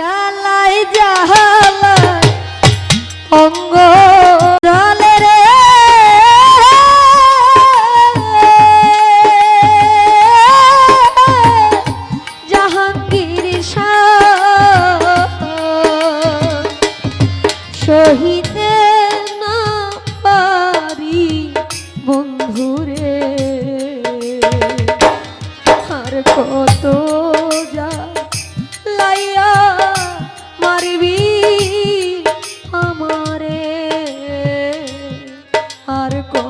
জ্বালাই জ্বালাই। অঙ্গ জলে রে। জাহাঙ্গীর সহিতে আর কোন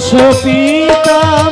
পিতা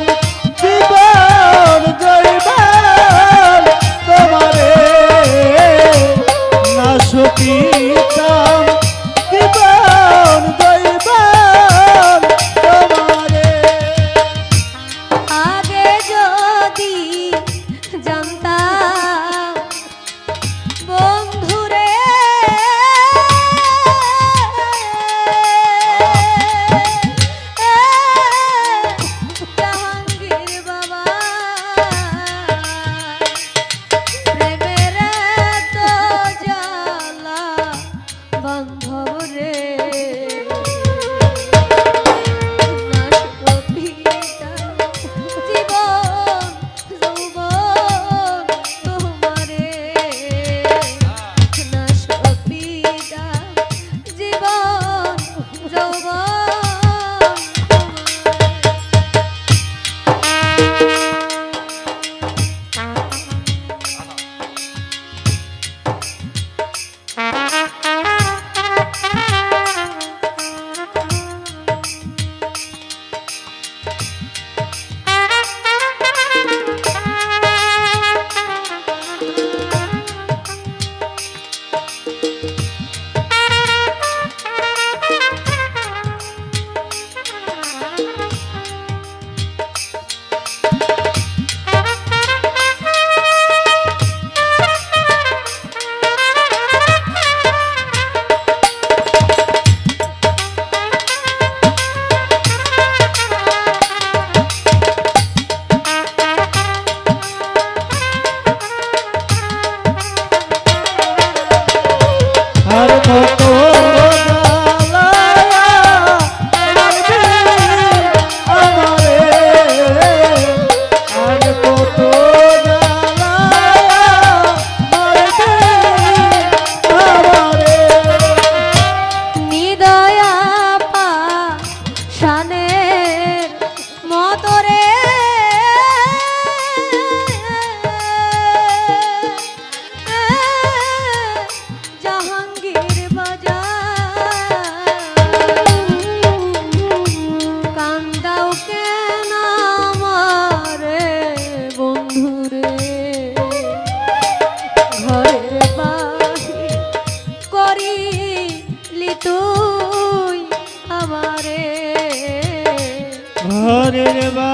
die. રે રે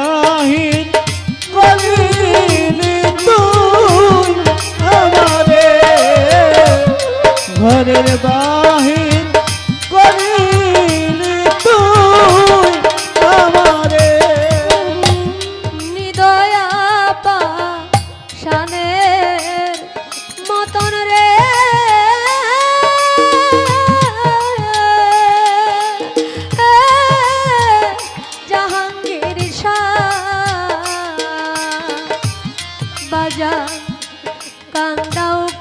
放到